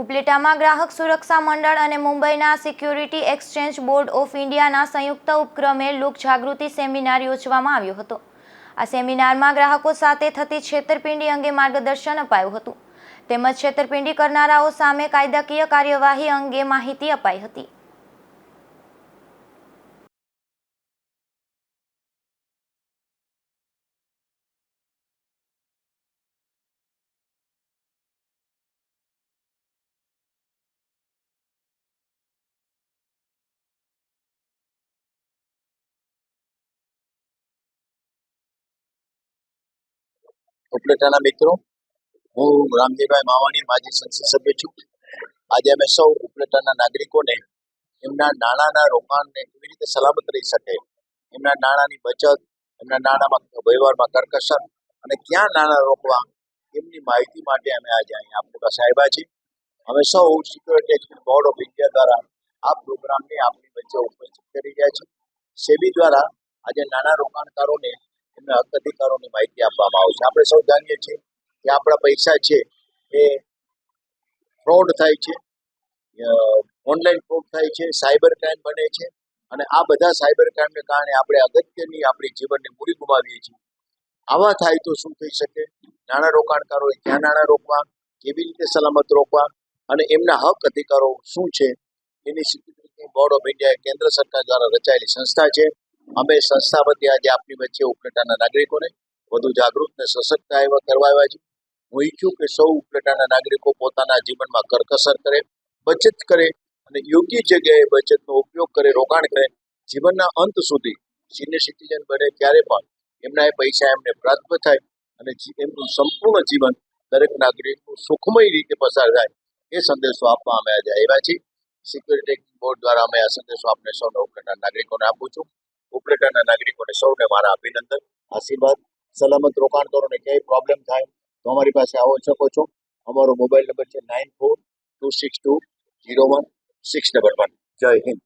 ઉપલેટામાં ગ્રાહક સુરક્ષા મંડળ અને મુંબઈના સિક્યુરિટી એક્સચેન્જ બોર્ડ ઓફ ઇન્ડિયાના સંયુક્ત ઉપક્રમે લોક જાગૃતિ સેમિનાર યોજવામાં આવ્યો હતો. આ સેમિનારમાં ગ્રાહકો સાથે થતી છેતરપિંડી અંગે માર્ગદર્શન અપાયું હતું. તેમજ છેતરપિંડી કરનારાઓ સામે કાયદાકીય કાર્યવાહી અંગે માહિતી અપાઈ હતી. ઉપલેટાના મિત્રો, હું રામજીભાઈ માવાણી, માજી સંસદ સભ્ય છું. આજે અમે સૌ ઉપલેટાના નાગરિકોને એમના નાણાંના રોકાણને કેવી રીતે સલામત રહી શકે, એમના નાણાંની બચત, એમના નાણાંમાં વ્યવહારમાં કરકસર અને ક્યાં નાણાં રોકવા એમની માહિતી માટે અમે આજે અહીંયા આપણી પાસે આવ્યા છીએ. અમે સૌ સિક્યોરિટી બોર્ડ ઓફ ઇન્ડિયા દ્વારા આ પ્રોગ્રામને આપણી વચ્ચે ઉપસ્થિત કરી રહ્યા છીએ. સેબી દ્વારા આજે નાના રોકાણકારોને એમના હક અધિકારોની માહિતી આપવામાં આવશે આપણે સૌ જાણીએ છીએ કે આપણા પૈસા છે એ ફ્રોડ થાય છે. ઓનલાઈન ફ્રોડ થાય છે, સાયબર ક્રાઇમ બને છે અને આ બધા સાયબર ક્રાઇમને કારણે આપણે અગત્યની આપણી જીવનને મૂડી ગુમાવીએ છીએ. આવા થાય તો શું થઈ શકે? નાણાં રોકાણકારોએ ક્યાં નાણાં રોકવા? કેવી રીતે સલામત રોકવા? અને એમના હક અધિકારો શું છે? એની બોર્ડ ઓફ ઇન્ડિયા કેન્દ્ર સરકાર દ્વારા રચાયેલી સંસ્થા છે. અમે સંસ્થા વતી આજે આપની વચ્ચે ઉપલેટાના નાગરિકોને વધુ જાગૃત ને સશક્ત એવા કરવા આવ્યા છે હું ઈચ્છું કે સૌ ઉપલેટાના નાગરિકો પોતાના જીવનમાં કરકસર કરે, બચત કરે અને યોગ્ય જગ્યાએ બચતનો ઉપયોગ કરે, રોકાણ કરે. જીવનના અંત સુધી સિનિયર સિટીઝન બને ત્યારે પણ એમના એ પૈસા એમને પ્રાપ્ત થાય અને એમનું સંપૂર્ણ જીવન દરેક નાગરિકનું સુખમય રીતે પસાર થાય. એ સંદેશો આપવા અમે આજે આવ્યા છીએ સિક્યુરિટી બોર્ડ દ્વારા અમે આ સંદેશો આપને સૌને ઉપલેટાના નાગરિકોને આપું છું. ઉપલેટાના નાગરિકોને સૌને મારા અભિનંદન, આશીર્વાદ, સલામત રોકાણ ને ક્યાંય પ્રોબ્લેમ થાય તો અમારી પાસે આવો શકો છો. અમારો મોબાઈલ નંબર છે nine four two six two zero one six double one Jai Hind.